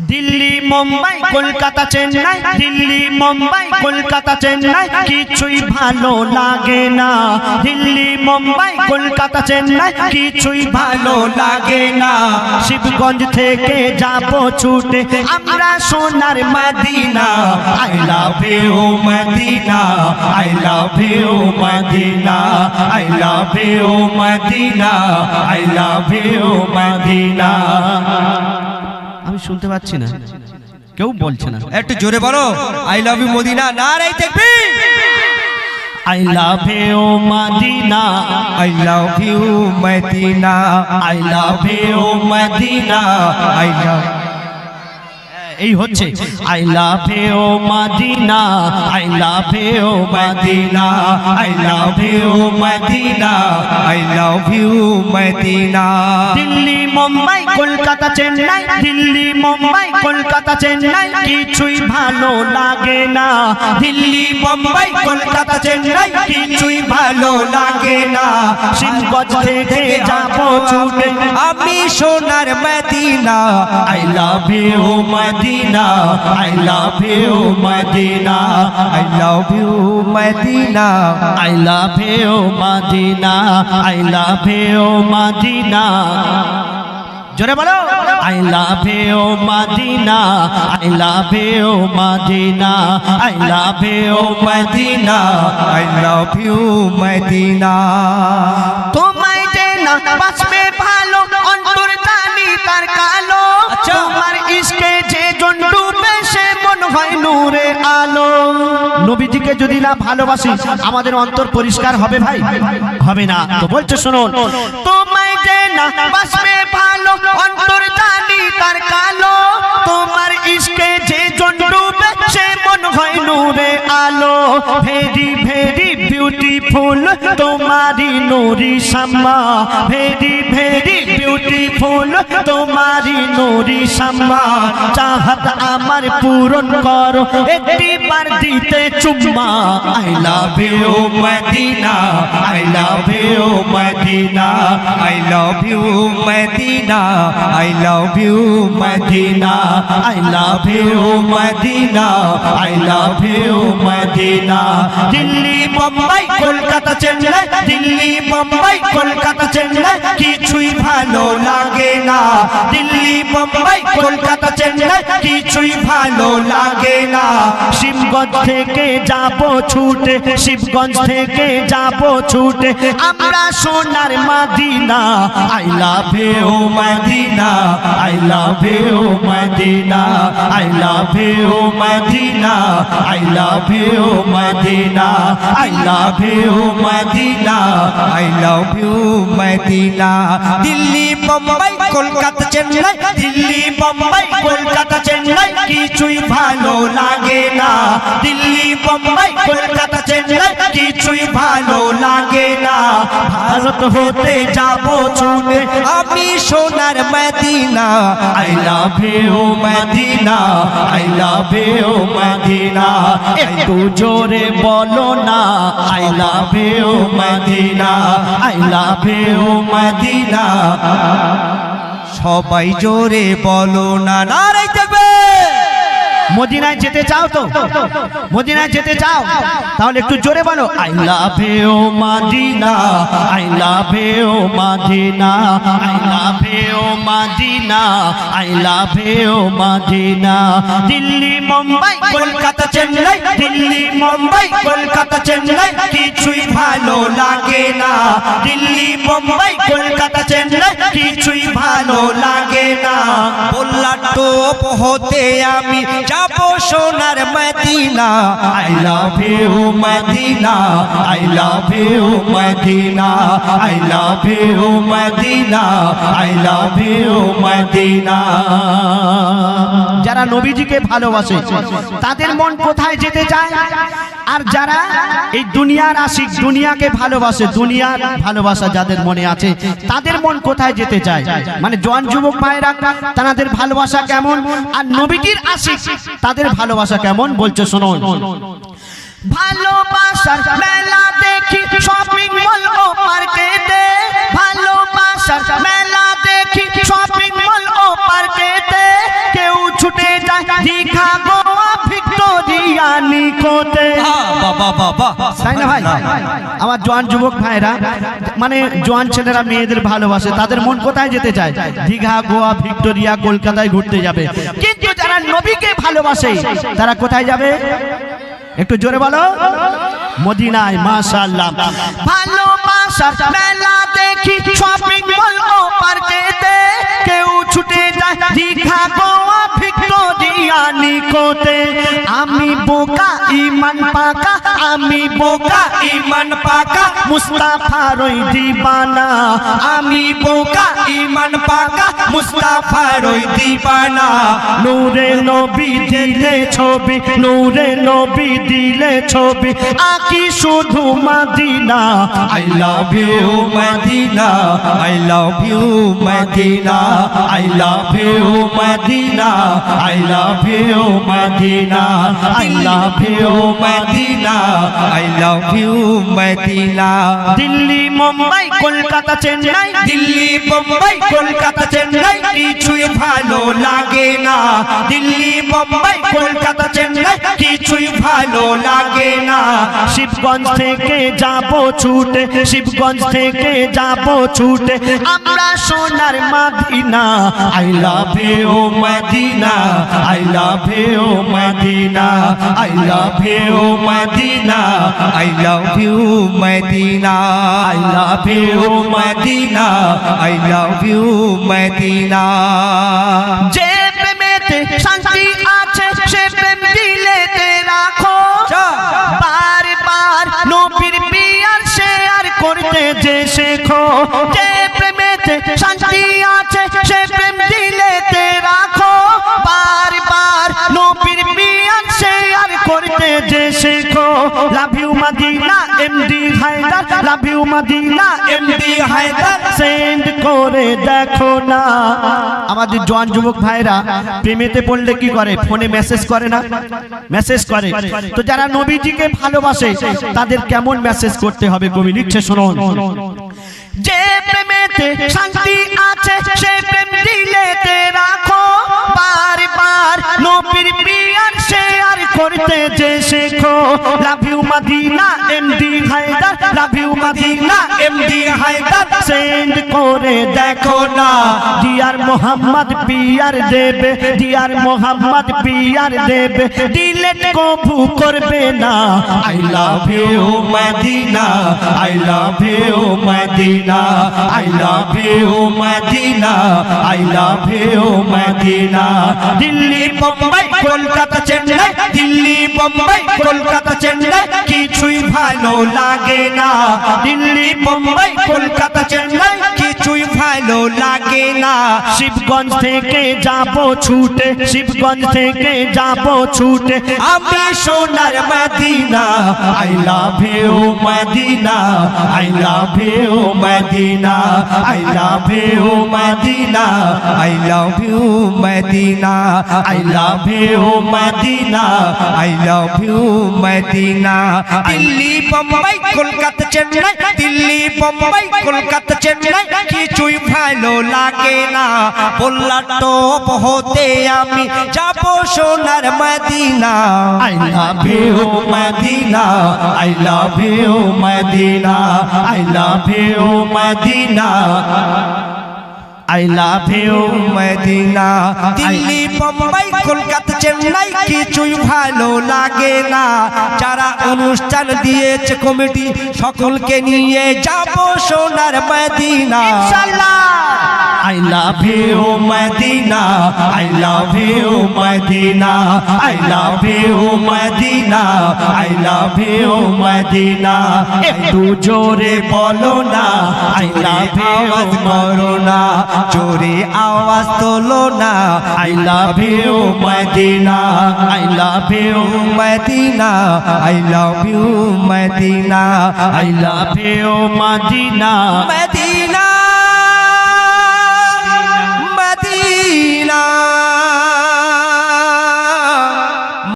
দিল্লি, মুম্বাই, কলকাতা, চেন্নাই। দিল্লি, মুম্বাই, কলকাতা, চেন্নাই। কিছুই ভালো লাগে না। দিল্লি, মুম্বাই, কলকাতা, চেন্নাই। কিছুই ভালো লাগে না। শিবগঞ্জ থেকে যাব ছুটে। আমরা সোনার Medina. I love you Medina. I love you Medina. I love you Medina. I love you Medina. আমি শুনতে পাচ্ছি না। কেউ বলছে না। একটু জোরে বলো আই লাভ ইউ মদিনা। না রে দেখবি। I love you Medina. I love you Medina. I love you Medina. I love এই হচ্ছে I love you Medina, I love you Medina, I love you Medina, I love you Medina. Delhi, Mumbai, Kolkata, Chennai, Delhi, Mumbai, Kolkata, Chennai, কিছুই ভালো লাগে না। দিল্লি, মুম্বাই, কলকাতা, চেন্নাই, কিছুই ভালো লাগে না। শিবগঞ্জ থেকে যাব ছুটে, আমি সোনার Medina I love you Medina I love you Medina I love you Medina I love you Medina I love you Medina জোরে বলো I love you Medina I love you Medina I love you Medina I love you Medina হয় নূরে আলো। নবীজিকে যদি না ভালোবাসি আমাদের অন্তর পরিষ্কার হবে ভাই? হবে না। তো বলছে শুনুন। তোমায় না। বাঁচবে ভালো, অন্তর জানি তার কালো। তোমার ইশকে যে জন ডুবে, সে মন হয় নূরে আলো। ভেরি ভেরি বিউটিফুল তোমারি নুরি শাম্মা ভেরি ভেরি বিউটিফুল তোমারি নুরি শাম্মা চাহাত আমার পূরণ করো একটি বার দিতে চুম্মা। I love you Medina I love you Medina I love you Medina I love you, Medina. I love you, Medina. I love you, Medina. Delhi Mumbai Kolkata Chennai Delhi Mumbai Kolkata Chennai কিছুই ভালো লাগে না। দিল্লি মুম্বাই কলকাতা চেন্নাই কিছুই ভালো লাগে না। শিবগঞ্জ থেকে যাব ছুটে, শিবগঞ্জ থেকে যাব ছুটে। আমরা সোনার Medina. I love you, Medina. I love you, Medina. I love you, Medina. I love you, Medina. I love you, Medina. I love you, Medina. Delhi Mumbai Kolkata, Chennai. Delhi Mumbai Kolkata, Chennai. কিছুই ভালো লাগে না। দিল্লি মুম্বাই কলকাতা, চেন্নাই। কিছুই ভারত হতে যাব ছুটে আমি সোনার Medina I love you Medina I love you Medina. একটু জোরে বলো না I love you Medina I love you Medina. সবাই জোরে বলো না নারাই দেখবে মদিনায় যেতে চাও তো? মদিনায় যেতে চাও? তাহলে একটু জোরে বলো, I love you, Medina, I love you, Medina, I love you, Medina, I love you, Medina. Delhi, Mumbai, Kolkata, Chennai, Delhi, Mumbai, Kolkata, Chennai, কিছুই ভালো লাগে না। দিল্লি, মুম্বাই, কলকাতা, চেন্নাই, কিছুই ভালো লাগে না। বললা টোপ হতে আমি যাব সোনার Medina I love you Medina I love you Medina I love you Medina I love you Medina যারা নবীজিকে ভালোবাসে, তাদের মন কোথায় যেতে চায়? আর যারা এই দুনিয়ার আশিক দুনিয়াকে ভালোবাসে, দুনিয়ার ভালোবাসা যাদের মনে আছে, তাদের মন কোথায় যেতে চায়? মানে জোয়ান যুবক মায়েরা, তাদের ভালোবাসা কেমন? আর নবীটির আশিক, তাদের ভালোবাসা কেমন? বলছে, শুনুন। ভালোবাসার মেলা দেখি শপিং মল আমার জোয়ান যুবক ভাইরা মানে জোয়ান ছেলেরা মেয়েদের ভালোবাসে, তাদের মন কোথায় যেতে চায়? দীঘা, গোয়া, ভিক্টোরিয়া, কলকাতায় ঘুরতে যাবে। কিন্তু যারা নবীকে ভালোবাসে, তারা কোথায় যাবে? একটু জোরে বলো। মদিনায়, মাশাআল্লাহ। ভালোবাসার মেলা দেখি শপিং মল ও পার্কেতে কেউ ছুটে যায়। দীঘা, গোয়া, ভিক্টোরিয়া, নিকোতে। আমি বোকা, ইমান পাকা আমি বোকা ইমান পাকা মুস্তাফার ওই দিবানা আমি বোকা ইমান পাকা মুস্তাফার ওই দিবানা নূরে নবী দিলে ছবি নূরে নবী দিলে ছবি আকি শুধু Madina I love you Medina I love you Medina I love you Medina I love you Medina I love you Medina I love you Medina Delhi Mumbai Kolkata Chennai. Delhi Bombay Kolkata Chennai কিছুই ভালো লাগে না। দিল্লি বোম্বাই কলকাতা চেন্নাই কিছুই ভালো লাগে না। শিবগঞ্জ থেকে যাব ছুটে শিবগঞ্জ থেকে যাব ছুটে। আমরা সোনার Madina. I love you Medina I love you Medina I love you Medina I love you Medina I love you Medina I love you Medina যে প্রেমেতে শান্তি আছে সে প্রেম দিলেতে রাখো চা। বার বার নবীর পিয়ার শেয়ার করতে যে শেখো করতে যে শেখো। Love you Medina MD Haidar. Love you Medina MD Haidar. Send করে দেখো না। আমাদের জোয়ান যুবক ভাইরা, প্রেমেতে পড়লে কি করে? ফোনে মেসেজ করে না? মেসেজ করে। তো যারা নবীজিকে ভালোবাসে, তাদের কেমন মেসেজ করতে হবে কবি? লিখছে, শুনুন। যে প্রেমেতে শান্তি আছে, সে প্রেম দিলেতে রাখো। বার বার নবীর পিয়ার শেয়ার করতে যে শেখো। Love you Madina MD Haider love you Madina MD Haider send করে দেখো না। ডিয়ার মোহাম্মদ পিয়ার দেবে। ডিয়ার মোহাম্মদ পিয়ার দেবে। ডিলেট কবু করবে না। I love you Medina I love you Medina I love you Medina I love you Medina Delhi Bombay Kolkata Chennai Delhi Bombay Kolkata Chennai কিছুই ভালো লাগে না। দিল্লি বোম্বাই কলকাতা চেন্নাই কিছুই ভালো লাগে না। শিবগঞ্জ থেকে যাব ছুটে শিবগঞ্জ থেকে যাব ছুটে। আমি সোনার Medina I love you Medina I love you Medina I love you Medina I love you Medina I love you Medina I love you Medina. Delhi Bombay Kolkata Chennai Delhi Bombay Kolkata Chennai কিছুই ভালো লাগে না। বললা, top হতে আমি যাব সোনার Medina. I love you, Medina. I love you, Medina. I love you, Medina. I love you Medina. Delhi Bombay Kolkata, Chennai, কিছুই ভালো লাগে না। যারা অনুষ্ঠান দিয়েছে কমিটি, সকলকে নিয়ে যাব সোনার Medina. I love you Medina I love you Medina I love you Medina I love you Medina একটু জোরে বলো না I love you করো না জোরে আওয়াজ তোলো না love you Medina I love you Medina I love you Medina I love love you Madina Medina